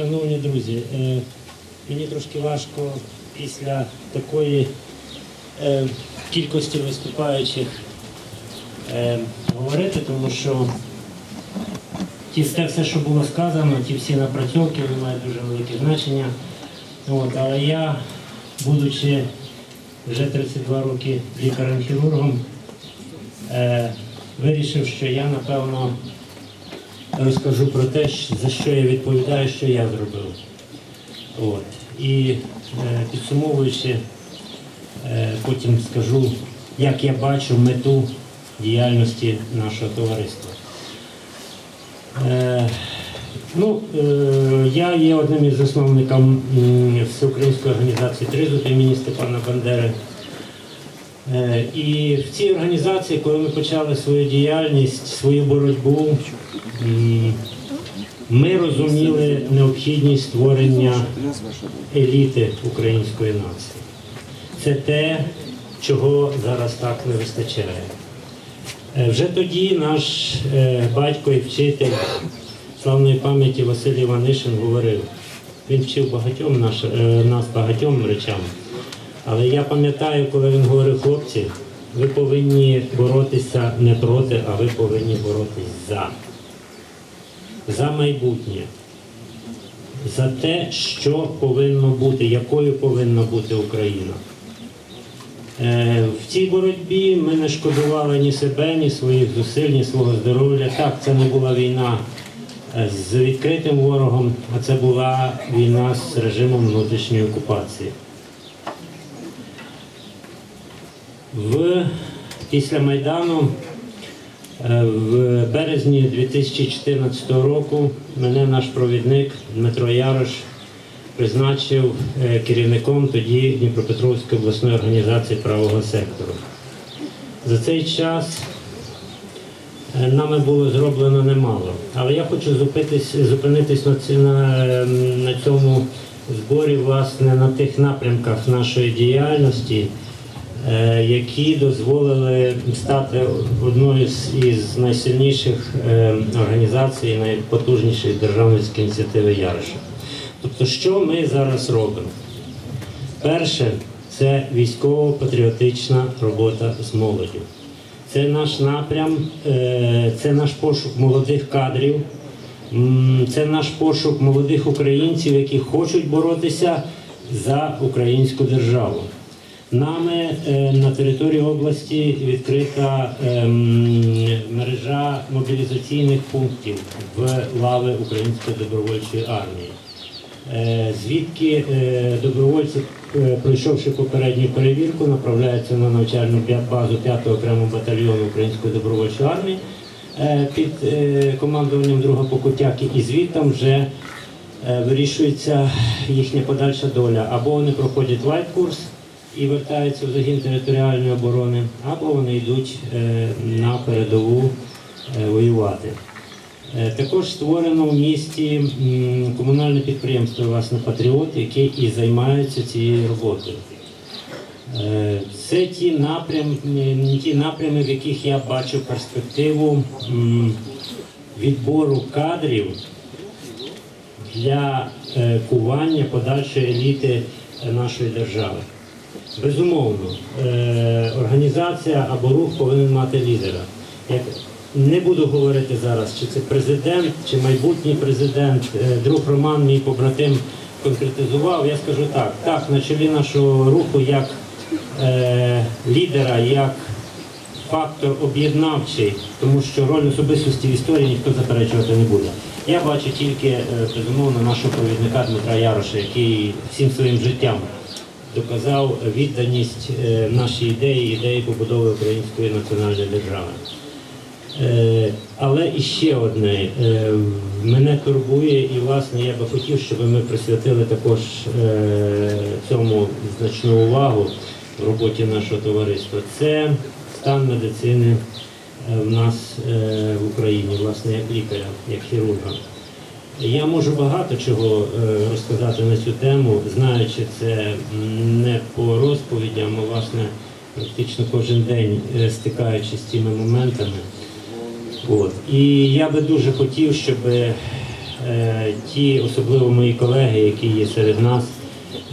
Шановні друзі, е, мені трошки важко після такої е, кількості виступаючих е, говорити, тому що ті все, що було сказано, ті всі напрацьовки, вони мають дуже велике значення. От, але я, будучи вже 32 роки лікарем-хірургом, вирішив, що я напевно розкажу про те, за що я відповідаю, що я зробив. От. І е, підсумовуючи, е, потім скажу, як я бачу мету діяльності нашого товариства. Е, ну, я є одним із засновників Всеукраїнської організації «Тризуб» імені Степана Бандери. Е, І в цій організації, коли ми почали свою діяльність, свою боротьбу, ми розуміли необхідність створення еліти української нації. Це те, чого зараз так не вистачає. Е, Вже тоді наш е, батько і вчитель славної пам'яті Василь Іванишин говорив. Він вчив багатьом нас багатьом речам. Але я пам'ятаю, коли він говорив, хлопці, ви повинні боротися не проти, а ви повинні боротись за. За майбутнє. За те, що повинно бути, якою повинна бути Україна. Е, В цій боротьбі ми не шкодували ні себе, ні своїх зусиль, ні свого здоров'я. Так, це не була війна е, з відкритим ворогом, а це була війна з режимом внутрішньої окупації. В, після Майдану е, в березні 2014 року мене наш провідник Дмитро Ярош призначив е, керівником тоді Дніпропетровської обласної організації правого сектору. За цей час е, нами було зроблено немало. Але я хочу зупинитись, зупинитись на, ці- на, цьому зборі, власне, на тих напрямках нашої діяльності, які дозволили стати одною із найсильніших е, організацій, найпотужнішої державницької ініціативи Яриша. Тобто, що ми зараз робимо? Перше, це військово-патріотична робота з молоддю. Це наш напрям, е, це наш пошук молодих кадрів, це наш пошук молодих українців, які хочуть боротися за українську державу. Нами е, на території області відкрита ем, мережа мобілізаційних пунктів в лави Української добровольчої армії. Е, звідки е, добровольці, пройшовши попередню перевірку, направляються на навчальну базу 5-го окремого батальйону Української добровольчої армії під командуванням друга Покутяки, і звідтам вже вирішується їхня подальша доля. Або вони проходять лайт-курс і вертаються в загін територіальної оборони, або вони йдуть е, на передову е, воювати. Е, Також створено в місті комунальне підприємство власне Патріот, яке і займається цією роботою. Це ті напрями, ті напрями, в яких я бачу перспективу відбору кадрів для кування подальшої еліти нашої держави. Безумовно, е, організація або рух повинен мати лідера. Не буду говорити зараз, чи це президент, чи майбутній президент. Е, Друг Роман, мій побратим, конкретизував. Я скажу так: так, на чолі нашого руху як е, лідера, як фактор об'єднавчий, тому що роль особистості в історії ніхто заперечувати не буде. Я бачу тільки е, безумовно нашого провідника Дмитра Яроша, який всім своїм життям доказав відданість е, нашій ідеї, ідеї побудови української національної держави. Е, Але і ще одне е, мене турбує, і власне я би хотів, щоб ми присвятили також цьому значну увагу в роботі нашого товариства. Це стан медицини в нас в Україні, власне, як лікаря, як хірурга. Я можу багато чого е, розказати на цю тему, знаючи це не по розповідям, а власне практично кожен день е, стикаючись з цими моментами. От. І я би дуже хотів, щоб е, ті, особливо мої колеги, які є серед нас,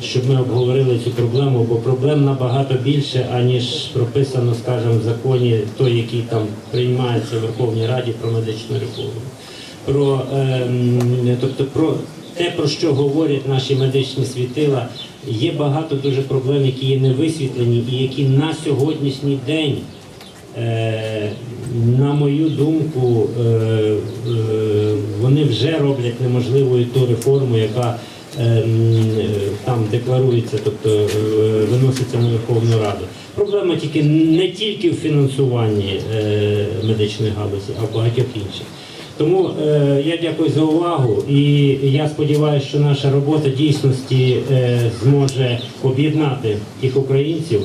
щоб ми обговорили цю проблему, бо проблем набагато більше, аніж прописано, скажімо, в законі, той, який там приймається в Верховній Раді про медичну реформу. Про, ем, тобто про те, про що говорять наші медичні світила, є багато дуже проблем, які є не висвітлені і які на сьогоднішній день Е, на мою думку, е, е, вони вже роблять неможливою ту реформу, яка е, е, там декларується, тобто виноситься на Верховну Раду. Проблема тільки не тільки в фінансуванні медичної галузі, а в багатьох інших. Тому е, я дякую за увагу і я сподіваюся, що наша робота дійсності е, зможе об'єднати тих українців,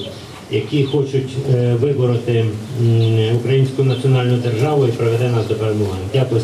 які хочуть е, вибороти е, українську національну державу і приведе нас до перемоги. Дякую.